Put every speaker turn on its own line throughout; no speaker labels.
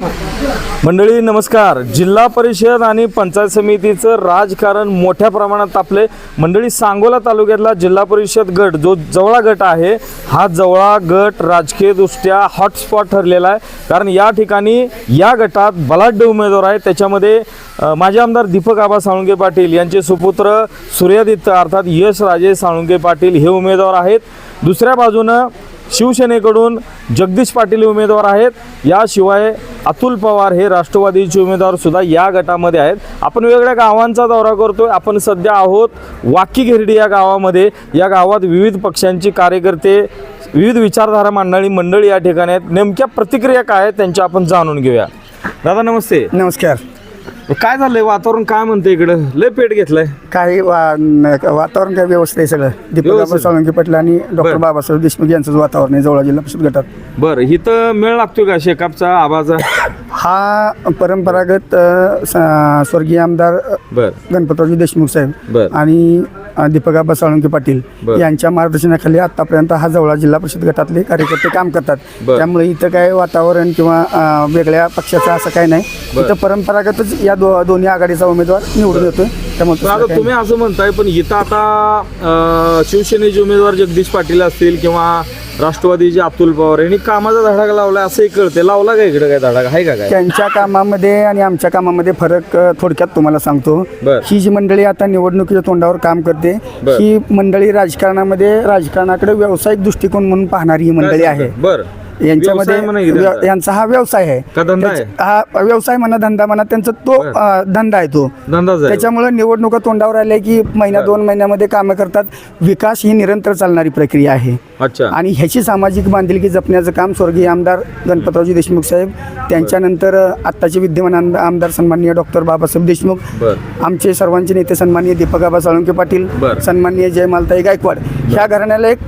मंडळी नमस्कार. जिल्हा परिषद आणि पंचायत समितीचं राजकारण मोठ्या प्रमाणात तापले मंडळी सांगोला तालुक्यातला जिल्हा परिषद गट जो जवळा गट आहे हा जवळा गट राजकीयदृष्ट्या हॉटस्पॉट ठरलेला आहे. कारण या ठिकाणी या गटात बलाढ्य उमेदवार आहेत. त्याच्यामध्ये माजी आमदार दीपक आबा साळुंके पाटील यांचे सुपुत्र सूर्यादित्य अर्थात यश राजे साळुंके पाटील हे उमेदवार आहेत. दुसऱ्या बाजूनं शिवसेनेकडून जगदीश पाटील उमेदवार आहेत. याशिवाय अतुल पवार हे राष्ट्रवादीचे उमेदवार सुद्धा या गटामध्ये आहेत. आपण वेगळ्या गावांचा दौरा करतोय. आपण सध्या आहोत वाकी घेरडी या गावामध्ये. या गावात विविध पक्षांची कार्यकर्ते विविध विचारधारा मांडणारी मंडळी या ठिकाणी आहेत. नेमक्या प्रतिक्रिया काय आहेत त्यांच्या आपण जाणून घेऊया. दादा नमस्ते.
नमस्कार.
काय झालंय? वातावरण काय म्हणतं इकडं? लय पेट घेतलंय.
काही वा- न- वातावरण काय व्यवस्थित आहे सगळं. दीपक
व्यवस्थित.
बाबा साळुंके पाटील आणि डॉक्टर
बरं.
बाबासाहेब देशमुख यांचंच वातावरण आहे जवळ जिल्हा परिषद गटात.
बरं इथं मेळ लागतोय का शेकापचा आबाचा?
हा परंपरागत अ, स- स्वर्गीय आमदार अ,
बर.
गणपतरावजी देशमुख साहेब.
बरं.
आणि अ, दीपक आबा साळुंके पाटील
बरं.
यांच्या मार्गदर्शनाखाली आतापर्यंत हा जवळा जिल्हा परिषद गटातले कार्यकर्ते काम करतात
बरं.
त्यामुळे इथं काय वातावरण किंवा अ, वेगळ्या पक्षाचं असं काही नाही
बरं.
इथं परंपरागतच या दो दोन्ही आघाडीचा उमेदवार निवडून येतोय त्यामुळे तसं
आता
काही
तुम्ही असं म्हणताय पण इथं आता अं, शिवसेनेचे उमेदवार जगदीश पाटील असतील किंवा राष्ट्रवादीचे अतुल पवार यांनी कामाचा धडाका लावलाय असंही कळते लावला का इकडे काय धडाका? आहे का काय?
त्यांच्या कामामध्ये आणि आमच्या कामामध्ये फरक अ, थोडक्यात तुम्हाला सांगतो.
बर.
ही जी मंडळी आता निवडणुकीच्या तोंडावर काम करते
बर.
ही मंडळी राजकारणामध्ये राजकारणाकडे व्यावसायिक दृष्टिकोन म्हणून पाहणारी ही मंडळी आहे.
बर. व्यवसाय म्हणा की
व्य-
त्यांचा?
यांचा हा व्यवसाय आहे
का धंदा आहे?
त्याच्या- हा व्यवसाय म्हणा धंदा म्हणा त्यांचा तो
बर.
अ, धंदा आहे तो
धंदाच आहे
त्याच्यामुळे निवडणुका तोंडावर आल्या की महिना. दोन महिन्यामध्ये कामं करतात विकास ही निरंतर चालणारी प्रक्रिया आहे
अच्छा
आणि ह्याची सामाजिक बांधिलकी जपण्याचं काम स्वर्गीय आमदार गणपतरावजी देशमुख साहेब त्यांच्यानंतर अ, आत्ताचे विद्यमान आमदा- आमदार सन्माननीय डॉक्टर बाबासाहेब देशमुख
बर
आमचे सर्वांचे नेते सन्माननीय दीपक आबा साळुंके पाटील
बर.
सन्माननीय जयमालताई गायकवाड ह्या घराण्याला एक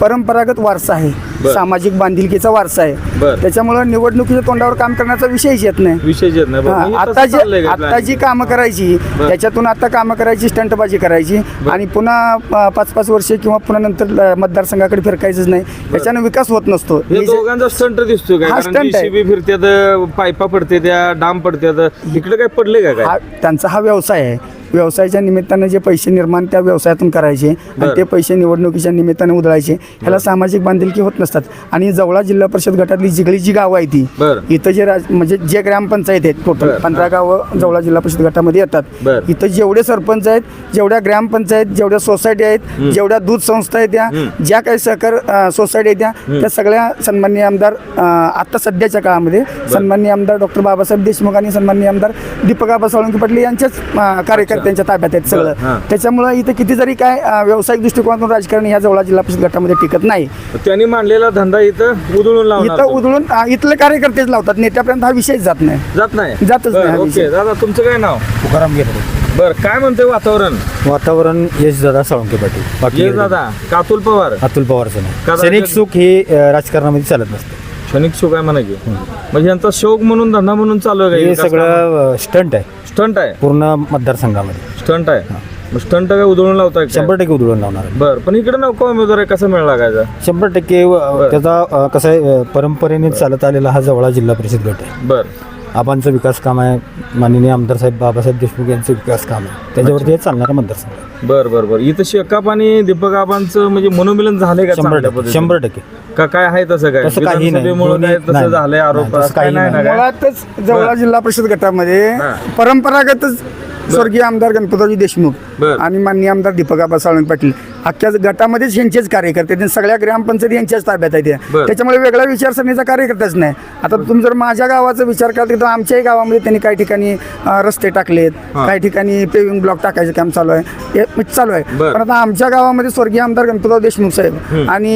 परंपरागत वारसा आहे
बर.
सामाजिक बांधिलकीचा वारसा आहे. त्याच्यामुळं निवडणुकीच्या तोंडावर काम करण्याचा विषयच येत नाही
विशेष येत नाही बरं,
हा, आता जी
चाललंय का
आता
plan?
जी कामं करायची
बर.
त्याच्यातून आता कामं करायची स्टंटबाजी करायची आणि पुन्हा अ, पाच पाच वर्षे किंवा पुन्हा नंतर अ, मतदारसंघाकडे फिरकायचंच नाही त्याच्यानं विकास होत नसतो
हे
हे जे-
दोघांचा स्टंट दिसतोय काय
हा
कारण
stunt आहे.
JCB फिरत्यात पायपा पडते त्या डाम पडत्यात इकडे काय पडले का
हा
काय
त्यांचा हा व्यवसाय आहे व्यवसायाच्या निमित्तानं जे पैसे निर्माण त्या व्यवसायातून करायचे आणि. ते पैसे निवडणुकीच्या निमित्तानं उधळायचे ह्याला सामाजिक बांधिलकी होत नसतात आणि जवळा जिल्हा परिषद गटातली जिगळी जी गावं आहे ती. इथं जे राज म्हणजे जे ग्रामपंचायत आहेत टोटल. पंधरा गावं जवळा जिल्हा परिषद गटामध्ये येतात. इथं जेवढे सरपंच आहेत जेवढ्या ग्रामपंचायत जेवढ्या सोसायटी आहेत जेवढ्या दूध संस्था आहेत त्या ज्या काही सहकार सोसायटी आहेत त्या त्या सगळ्या सन्माननीय आमदार आता सध्याच्या काळामध्ये सन्माननीय आमदार डॉक्टर बाबासाहेब देशमुख आणि सन्माननीय आमदार दीपक साळुंके पाटील यांच्याच अ, कार्यकर्त्यांच्या ताब्यात आहेत
हां.
सगळं त्याच्यामुळं इथं किती जरी काय व्यावसायिक दृष्टिकोनातून राजकारण ह्या जवळा जिल्हा परिषद गटामध्ये टिकत नाही.
त्यांनी मांडलेला धंदा इथं उधळून
इथं उधळून इथले कार्यकर्तेच लावतात. नेत्यापर्यंत हा विषयच जात नाही.
जात नाही?
जातच नाही विषय.
दादा तुमचं काय नाव?
तुकाराम गेले.
बर काय म्हणतंय वातावरण?
वातावरण यश दादा साळुंके पाटील. बाकी
ये दादा कातुल पवार?
अतुल पवारचं
दादा-
सैनिक सुख हे राजकारणामध्ये चालत नसतं.
क्षणिक शोक आहे म्हणा की म्हणजे यांचा शोक म्हणून धंदा म्हणून चालू आहे
हे सगळं स्टंट आहे.
स्टंट आहे?
पूर्ण मतदारसंघामध्ये.
स्टंट आहे? स्टंट काय उधळून लावताय काय?
शंभर टक्के उधळून लावणार आहे.
बर पण इकडे नको उमेदवार आहे कसं मिळ लागायचा
शंभर टक्के अ, त्याचा अ, कसं आहे अ, परंपरेने चालत आलेला हा जवळा जिल्हा परिषद गट आहे.
बर.
आबांचं विकास काम आहे माननीय आमदार साहेब बाबासाहेब देशमुख यांचं विकास काम आहे त्याच्यावरती हे चालणारा मतदारसंघ आहे.
बर बर बर इथं शेकाप आणि दीपक आबांचं म्हणजे मनोमिलन झालंय का
शंभर
चांगल्या
टक्के
पद्धतीने?
शंभर टक्के
का काय आहे तसं काय
तसं काही नाही.
विधानसभेमुळं काय
दोन्ही-
तसं
नाही,
झालंय आरोप
नाही, तसं
काय
काही
नाही ना
नाही.
काय
मुळातच जवळा. जिल्हा परिषद गटामध्ये
हा.
परंपरागतच स्वर्गीय आमदार गणपतरावजी देशमुख. आणि माननीय आमदार दीपक आबा साळुंके पाटील अख्ख्या गटामध्येच यांचेच कार्यकर्ते आहेत. सगळ्या ग्रामपंचायती यांच्याच ताब्यात आहेत. त्याच्यामुळे वेगळ्या विचारसरणीचा कार्यकर्ताच नाही आता तुम्ही जर माझ्या गावाचा विचार करता तर आमच्याही गावामध्ये त्यांनी काही ठिकाणी रस्ते टाकलेत. काही ठिकाणी पेविंग ब्लॉक टाकायचं काम चालू आहे चालू आहे. पण आता आमच्या गावामध्ये स्वर्गीय आमदार गणपतराव देशमुख साहेब आणि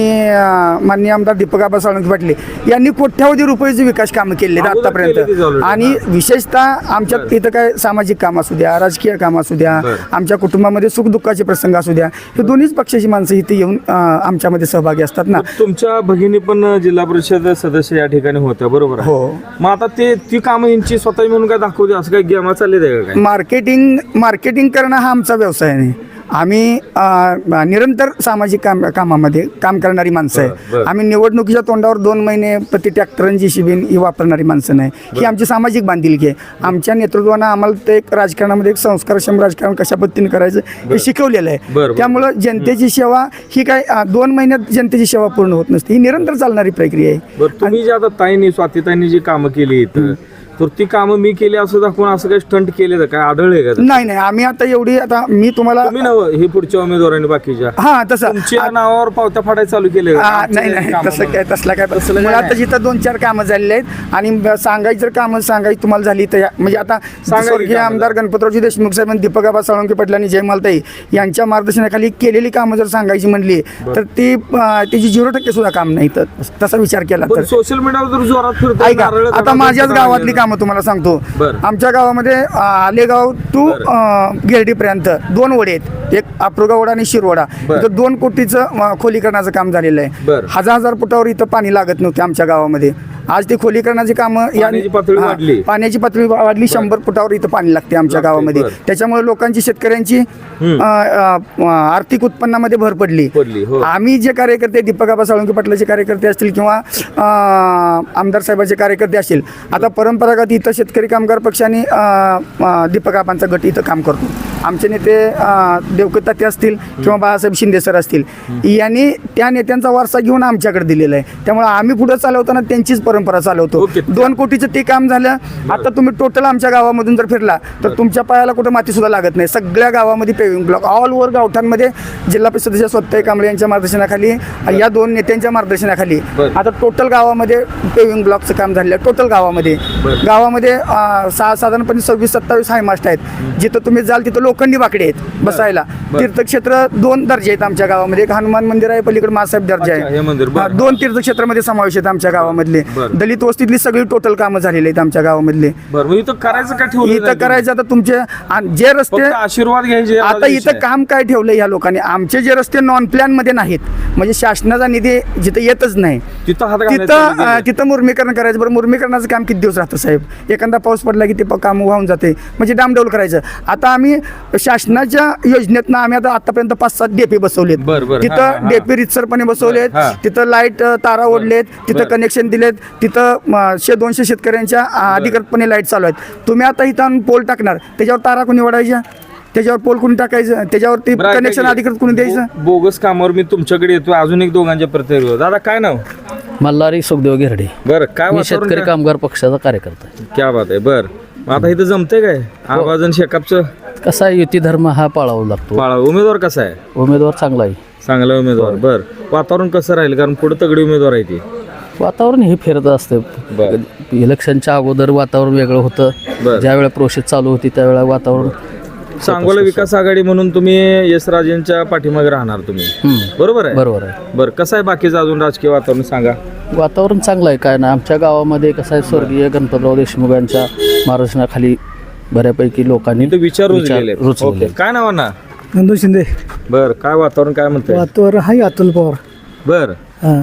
माननीय आमदार दीपक आबा साळुंके पाटील यांनी कोट्यावधी रुपयेचे विकास कामं
केली
आतापर्यंत. आणि विशेषतः आमच्यात इथं काय सामाजिक काम असू द्या राजकीय काम असू द्या. आमच्या कुटुंबामध्ये सुखदुःखाचे प्रसंग असू द्या हे दोन्हीच पक्षाची माणसं इथे येऊन आमच्यामध्ये सहभागी असतात ना
तुमच्या भगिनी पण जिल्हा परिषद सदस्य या ठिकाणी होत्या बरोबर?
हो.
मग आता ते ती कामं यांची स्वतः म्हणून काय दाखवते असं काय गेमा चालले
मार्केटिंग मार्केटिंग करणं हा आमचा व्यवसाय नाही आम्ही निरंतर सामाजिक काम कामामध्ये काम करणारी माणसं आहे. आम्ही निवडणुकीच्या तोंडावर दोन महिने प्रति ट्रॅक्टर जी शिबीन ही वापरणारी माणसं नाही. ही आमची सामाजिक बांधिलकी आहे. आमच्या नेतृत्वानं आम्हाला ते एक राजकारणामध्ये एक संस्कारक्षम राजकारण कशा पद्धतीने करायचं हे शिकवलेलं आहे. त्यामुळं जनतेची सेवा ही काय दोन महिन्यात जनतेची सेवा पूर्ण होत नसते. ही निरंतर चालणारी प्रक्रिया आहे.
तुम्ही जी आता ताईंनी स्वातीताईंनी जी कामं केली तर ती कामं मी केली असं दाखवून असं काही स्टंट केले तर काय? आढळले का
नाही नाही. आम्ही आता एवढी आता मी तुम्हाला
तुम्ही नव हे पुढच्या उमेदवारांनी बाकीच्या.
हा तसं.
तुमच्या नावावर पावत्या फाडायला चालू केले का? आमच्या
नाही नाही. तसं काय तसला काय
तसलं काय नाही.
जिथं दोन चार कामं झालेली आहेत. आणि ब- सांगायची जर कामं सांगायची तुम्हाला झाली तर या- म्हणजे आता
सांगा की
स्वर्गीय
कामं
आमदार गणपतरावजी देशमुख साहेब आणि दीपक आबा साळुंके पाटील आणि जयमालताई यांच्या मार्गदर्शनाखाली केलेली कामं जर सांगायची म्हणली तर ती अ, त्याची झिरो टक्के सुद्धा काम नाही. तर तसा विचार केला
पण
तर.
सोशल मीडियावर जर जोरात फिरतो
ऐका आता माझ्याच गावातली कामं तुम्हाला सांगतो
बरं.
आमच्या गावामध्ये अ, आलेगाव टू गिरडीपर्यंत दोन वडे आहेत एक अप्रोगा वडा आणि शिरवडा
बरं.
इथं दोन कोटीचं अ, खोलीकरणाचं काम झालेलं आहे
बरं.
हजार हजार फुटावर इथं पाणी लागत नव्हते आमच्या गावामध्ये आज ते खोलीकरणाची कामं या-
पाण्याची पातळी
हा,
वाढली.
पाण्याची पातळी वाढली शंभर फुटावर इथं पाणी लागते आमच्या
लागते,
गावामध्ये
बरं.
त्याच्यामुळे लोकांची शेतकऱ्यांची
हम्म.
अ, अ, अ, आर्थिक उत्पन्नामध्ये भर पडली
पडली, हो.
आम्ही जे कार्यकर्ते दीपक आबा साळुंके पाटलाचे कार्यकर्ते असतील किंवा अ, आमदार साहेबांचे कार्यकर्ते असतील आता परंपरागत इथं शेतकरी कामगार पक्षाने अ, अ, दीपक आबांचा गट इथं काम करतो आमचे नेते अ, देवकत तात्या असतील किंवा बाळासाहेब शिंदे सर असतील यांनी त्या नेत्यांचा वारसा घेऊन आमच्याकडे दिलेला आहे. त्यामुळे आम्ही पुढे चालवताना त्यांचीच परंपरा चालवतो. दोन कोटीचं ते काम झालं आता तुम्ही टोटल आमच्या गावामधून जर फिरला तर तुमच्या पायाला कुठं माती सुद्धा लागत नाही. सगळ्या गावामध्ये पेविंग ब्लॉक ऑल ओव्हर गावठांमध्ये जिल्हा परिषदेच्या स्वतः कांबळे यांच्या मार्गदर्शनाखाली या दोन नेत्यांच्या मार्गदर्शनाखाली. आता टोटल गावामध्ये पेविंग ब्लॉकचं काम झालेलं आहे. टोटल गावामध्ये. गावामध्ये साधारणपणे सव्वीस सत्तावीस हायमास्ट आहेत. जिथं तुम्ही जाल तिथं लोखंडी बाकडे आहेत बसायला. तीर्थक्षेत्र दोन दर्जे आहेत आमच्या गावामध्ये. एक हनुमान मंदिर आहे पलीकडे मासाहेब दर्जा आहे. हा, दोन तीर्थक्षेत्रामध्ये समावेश आहेत आमच्या गावामधले.
बरं.
दलित वस्तीतली सगळी टोटल कामं झालेली आहेत आमच्या गावामधले.
बरं मग इथं करायचं काय ठेवलं
इथं करायचं आता तुमचे आणि जे रस्ते
फक्त आशीर्वाद घ्यायचे
आता
विषय
इथं
आहे.
काम काय ठेवलं या लोकांनी? आमचे जे रस्ते नॉन प्लॅनमध्ये नाहीत म्हणजे शासनाचा निधी जिथं येतच नाही
तिथं हात घालायचं
तिथं अं. तिथं मुर्मीकरण करायचं. बरं मुर्मीकरणाचं काम किती दिवस राहतं साहेब? एखादा पाऊस पडला की ते प- काम वाहून जाते. म्हणजे डामडौल करायचं. आता आम्ही शासनाच्या योजनेतनं आम्ही आता आतापर्यंत पाच सात डेपी बसवलेत.
बरं, बरं. हा,
तिथं
हा.
डेपी रितसरपणे बसवलेत.
हा.
तिथं लाइट तारा ओढलेत. तिथं
बरं.
कनेक्शन दिलेत. तिथं म, शे दोनशे शेतकऱ्यांच्या अं, अधिकृतपणे लाइट चालू आहेत. तुम्ही आता इथं आणून पोल टाकणार. त्याच्यावर तारा कोणी ओढायच्या? त्याच्यावर पोल कोणी टाकायचं? त्याच्यावरती
बरं, ऐका
कनेक्शन
की,
अधिकृत कोणी द्यायचं?
बो- बोगस कामावर मी तुमच्याकडे येतो अजून एक दोघांच्या प्रतिक्रिया दादा काय नाव?
मल्हारी सुखदेव घेरडे.
बरं काय
मी
वातावरण
शेतकरी
काय?
कामगार पक्षाचा कार्यकर्ता आहे.
क्या बात आहे. बर. मग आता इथं जमतंय काय? आवाजन शेकापचं?
कसा आहे युती धर्म हा पाळावा लागतो.
पाळा उमेदवार कसा आहे?
उमेदवार चांगला आहे.
चांगला उमेदवार. बर. वातावरण कसं राहील? कारण पुढे तगडी उमेदवार आहे ती.
वातावरण हे फिरत असतं.
बरं.
इलेक्शनच्या अगोदर वातावरण वेगळं होतं.
बरं.
ज्यावेळेला प्रोसेस चालू होती त्यावेळेला वातावरण
सांगोला विकास आघाडी म्हणून तुम्ही यशराजेंच्या पाठीमागे राहणार तुम्ही.
हम्म,
बरोबर आहे?
बरोबर आहे.
बरं. कसं आहे बाकीचं अजून राजकीय वातावरण सांगा?
वातावरण चांगलं आहे. काय ना आमच्या गावामध्ये कसं आहे स्वर्गीय गणपतराव देशमुख यांच्या मार्गदर्शनाखाली बऱ्यापैकी लोकांनी
विचार ओके. काय नाव ना
नंदू शिंदे.
बर काय वातावरण काय म्हणतंय?
वातावरण आहे अतुल पवार.
बर.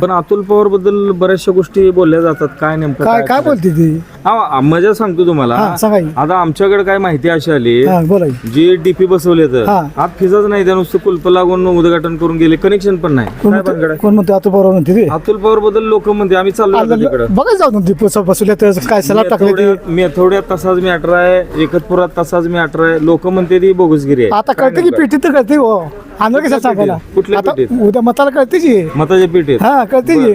पण अतुल पवारबद्दल बऱ्याचशा गोष्टी बोलल्या जातात. काय नेमकं
काय काय बोलते ती?
हा मजा सांगतो तुम्हाला.
हा, सांगा की.
आता आमच्याकडे काय माहिती अशी आली
हा बोला की.
जी डीपी बसवले तर
हा.
आत फिजाच नाही त्या नुसतं कुलप लागून उद्घाटन करून गेले कनेक्शन पण नाही.
कोण
काय
म्हणतो
आहे?
कोण म्हणतो? अतुल पवार म्हणते ते.
अतुल पवारबद्दल लोक म्हणते आम्ही चाललो आता तिकडं.
बघा जाऊ दीप बसवल्या तर काय सलाद टाकले ते.
मेथोड्यात- तसाच मी अठरा आहे एकतपुरात तसाच मी अठरा आहे. लोक म्हणते ती बोगसगिरी आहे.
आता कळते की? पेटीत तर कळते हो. आंध्र कसं सांगायला?
कुठल्या
आता
पेटीत?
उद्या मताला कळते की.
मताच्या पेटीत?
हा कळते की.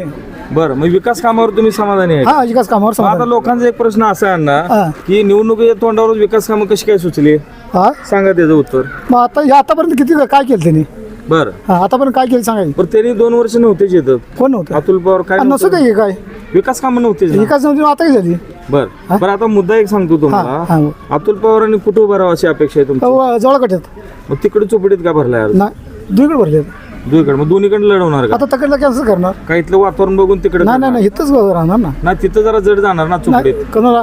बरं मग विकास कामावर तुम्ही समाधानी आहे
हा विकास कामावर
मग आता
समाधान.
लोकांचा एक प्रश्न असा आहे
हा.
ना की निवडणुकीच्या तोंडावर विकास कामं कशी काय सुचली?
हा?
सांगा त्याचं उत्तर.
मग आता हे आतापर्यंत किती काय केलं त्यांनी?
बरं.
हा आतापर्यंत काय केलं सांगायचं
पण त्यांनी दोन वर्ष नव्हतेच येतं
कोण नव्हतं?
अतुल पवार काय
हा, नसू
नव्हतं?
काय?
विकास कामं नव्हतेच ना?
विकास नव्हती आता काय झाली?
बर. बरं आता मुद्दा एक सांगतो
हा,
तुम्हाला.
हा.
अतुल पवारांनी कुठे उभं राहावं अशी अपेक्षा आहे तुमची?
जवळ कटत
मग तिकडे चोपडीत का भरलाय अर्ज?
नाही दुईकडे भरले
दुईकडे. मग दोन्हीकडे लढवणार का?
आता तकडला कॅन्सल करणार?
काय इथलं वातावरण बघून तिकडे
नाही नाही नाही इथंच राहणार ना.
ना तिथं जरा जड जाणार ना
नाही कोणाला?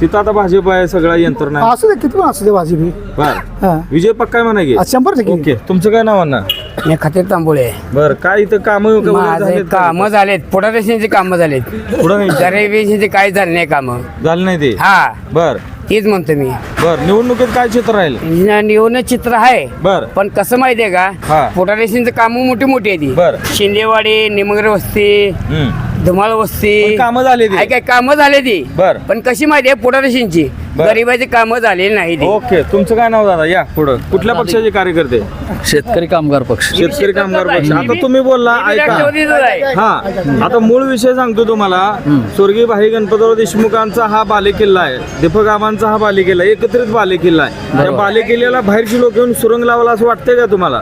तिथं आता भाजप आहे सगळा यंत्रणा आहे.
असू दे किती पण असू दे भाजी बी
बर.
हा.
विजय पक्का आहे म्हणा की?
आज शंभर टक्के.
ओके. तुमचं काय नाव ना
मी खाते तांबोळे.
बर काय इथं काम
माझे कामं झालेत. पोटारेशनचे कामं झालेत.
पुढं नाही
काही झाले नाही कामं.
झालं नाही ते?
हा.
बर.
तेच म्हणतो मी
बर निवडणुकीत काय चित्र राहील
न- निवडणं चित्र आहे
बर
पण कसं माहितीये
हा.
का पोटारेशनचं काम मोठी मोठी आहे ती
बर.
शिंदेवाडी निमगर वस्ती
हम्म.
धुमाळ वस्ती.
पण कामं झाली ती.
आहे काय कामं झाले ती.
बर.
पण कशी माहिती आहे पोटारेशनची
बर.
गरिबाची कामं झालेली नाही ती.
ओके तुमचं काय नाव दादा? या पुढं. कुठल्या पक्षाचे कार्यकर्ते?
शेतकरी कामगार पक्ष.
शेतकरी कामगार पक्ष. आता तुम्ही बोलला
मी
ऐका.
राष्ट्रवादीचाच आहे.
हा आता मूळ विषय सांगतो तुम्हाला. स्वर्गीय भाई गणपतराव देशमुखांचा हा बालेकिल्ला आहे. दीपक आबांचा हा बालेकिल्ला आहे. एकत्रित बालेकिल्ला आहे. त्या बालेकिल्ल्याला बाहेरची लोक येऊन सुरंग लावला असं वाटतंय का तुम्हाला?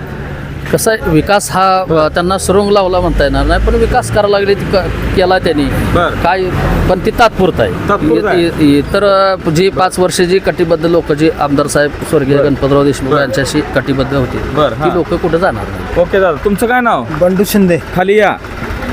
कसं आहे विकास हा अ, त्यांना सुरुंग लावला म्हणता येणार नाही पण विकास करायला लागले ती क- केला त्यांनी.
बर.
काय पण ती तात्पुरत आहे.
तात्पुरतं आहे.
इ- इ- तर अ, जी पाच वर्ष जी कटिबद्ध लोक जी आमदार साहेब स्वर्गीय गणपतराव देशमुख यांच्याशी कटिबद्ध होती
बर, हा.
ती लोक कुठे जाणार नाही.
ओके दादा तुमचं काय नाव?
बंडू शिंदे.
खाली या.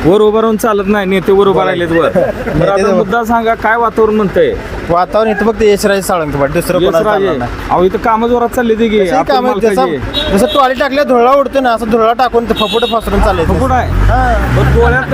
वर उभं राहून चालत नाही नेते वर उभा राहिलेत वर. तर आता मुद्दा सांगा काय वातावरण म्हणतंय?
वातावरण इथं फक्त यशराज साळंत दुसरं कोणाचं
राजे
चालणार नाही.
अहो इथं कामं जोरात चालली ती
काम आहे. जसं जसं टॉली टाकल्या धुळा उडतो ना असं धुळा टाकून फपुट फसरून चालले
कुठं आहे पण डोळ्यात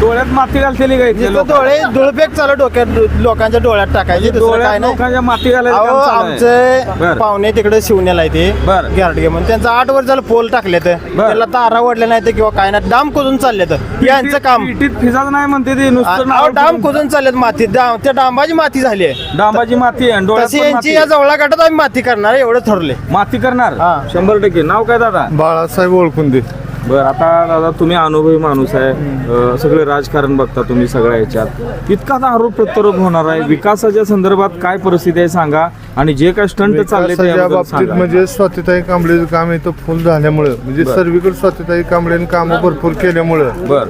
डोळ्यात माती घालतेली काय?
डोळे धुळपेक चालू डोक्यात लोकांच्या डोळ्यात टाकायचे दुसरं काय
डोळ्यात
नाही
लोकांच्या माती
अहो
आहे.
आमचे
बरं.
पाहुणे तिकडे शिवण्याला आहे
बरं.
ते गारडगे म्हणून त्यांचं आठ वर्ष झालं पोल टाकले तर त्याला तारा वडले नाही ते किंवा काय नाही डाम कुजून चालले तर यांचं काम
पिटीत फिजाच नाही म्हणते ते नुसतं
अहो,
नाव
डाम. कुजून चाललेत माती डाम त्या डांबाची माती झाली आहे
डांबाची माती आहे आणि डोळ्यात
तशी
पण
यांची
माती
या
आहे.
जवळा गटात आम्ही माती करणार एवढं ठरले
माती करणार?
हा.
शंभर टक्के. नाव काय दादा?
बाळासाहेब ओळखून दे
बर आता दादा तुम्ही अनुभवी माणूस आहे. अं, सगळे राजकारण बघता तुम्ही सगळ्या ह्याच्यात. इतकाच आरोप प्रत्यारोप होणार आहे. विकासाच्या संदर्भात काय परिस्थिती आहे सांगा. आणि जे काय स्टंट चालले ते
विकासाच्या
याबद्दल
बाबतीत
सांगा.
म्हणजे स्वातीताई कांबळेचं काम इथं फुल झाल्यामुळं म्हणजे
बरं.
सर्वीकडे स्वातीताई कांबळेने कामं भरपूर केल्यामुळं
बर.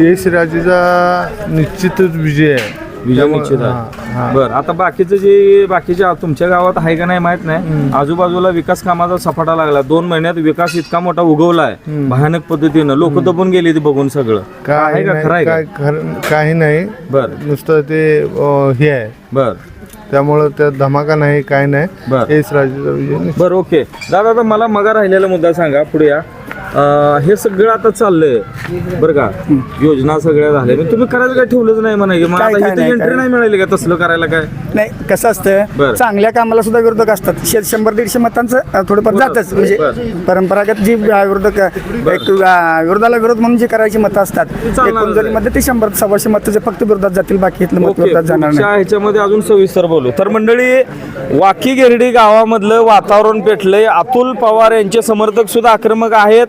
यश राजेचा निश्चितच विजय आहे.
विजय निश्चित आहे. बर आता बाकीचं जे बाकीच्या तुमच्या गावात आहे का नाही माहीत नाही. आजूबाजूला विकास कामाचा सपाटा लागला. दोन महिन्यात विकास इतका मोठा उगवलाय. भयानक पद्धतीनं. लोक दबून गेली ती बघून सगळं. काय का खरं आहे
काय खरं- काही नाही.
बर.
नुसतं ते अं, हे आहे.
बर.
त्यामुळं त्यात धमाका नाही काय नाही.
बरं.
यश राजेचा विजय निश्चित.
बर ओके. दादा आता मला मगा राहिलेला मुद्दा सांगा पुढे या. अं, हे सगळं आता चाललंय. बरं का? योजना सगळ्या झाल्या. मग तुम्ही करायला काय ठेवलंच नाही म्हणा की मग
काय-
आता
काय
इथे
नाही,
एंट्री
काय-
नाही मिळाली का? तसलं करायला काय?
नाही कसं
बरं.
असतं चांगल्या कामाला सुद्धा विरोधक असतात. शे- शंभर दीडशे मतांचं अ, थोडंफार
बरं,
जातच. म्हणजे
बरं.
परंपरागत जी अ, विरोधक अ, एक अ, विरोधाला विरोध म्हणून जी करायची मतं असतात
चालणारच आहे.
मध्ये ते शंभर सव्वाशे मतं जे फक्त विरोधात जातील बाकी इथलं मत
ओके.
विरोधात जाणार
पुढच्या
नाही
ह्याच्यामध्ये अजून सविस्तर बोलू. तर मंडळी वाकी गिरडी गावामधलं वातावरण पेटलंय. अतुल पवार यांचे समर्थक सुद्धा आक्रमक आहेत.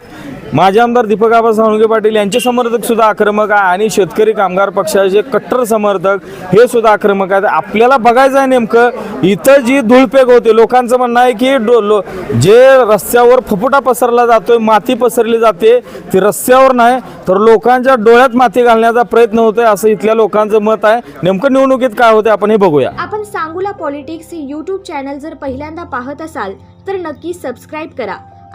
माजी आमदार दीपक आबा साळुंगे पाटील यांचे समर्थक सुद्धा आक्रमक आहे आणि शेतकरी कामगार पक्षाचे कट्टर समर्थक हे सुद्धा आक्रमक आहेत. आपल्याला बघायचं आहे नेमकं इथं जी धुळपेक होते लोकांचं म्हणणं आहे की डो- लो- जे रस्त्यावर फपुटा पसरला जातोय माती पसरली जाते ती रस्त्यावर नाही तर लोकांच्या डोळ्यात माती घालण्याचा प्रयत्न होतोय असं इथल्या लोकांचं मत आहे. नेमकं निवडणुकीत काय होते आपण हे बघूया.
आपण सांगूला पॉलिटिक्स हे यूट्यूब चॅनल जर पहिल्यांदा पाहत असाल तर नक्की सबस्क्राईब करा.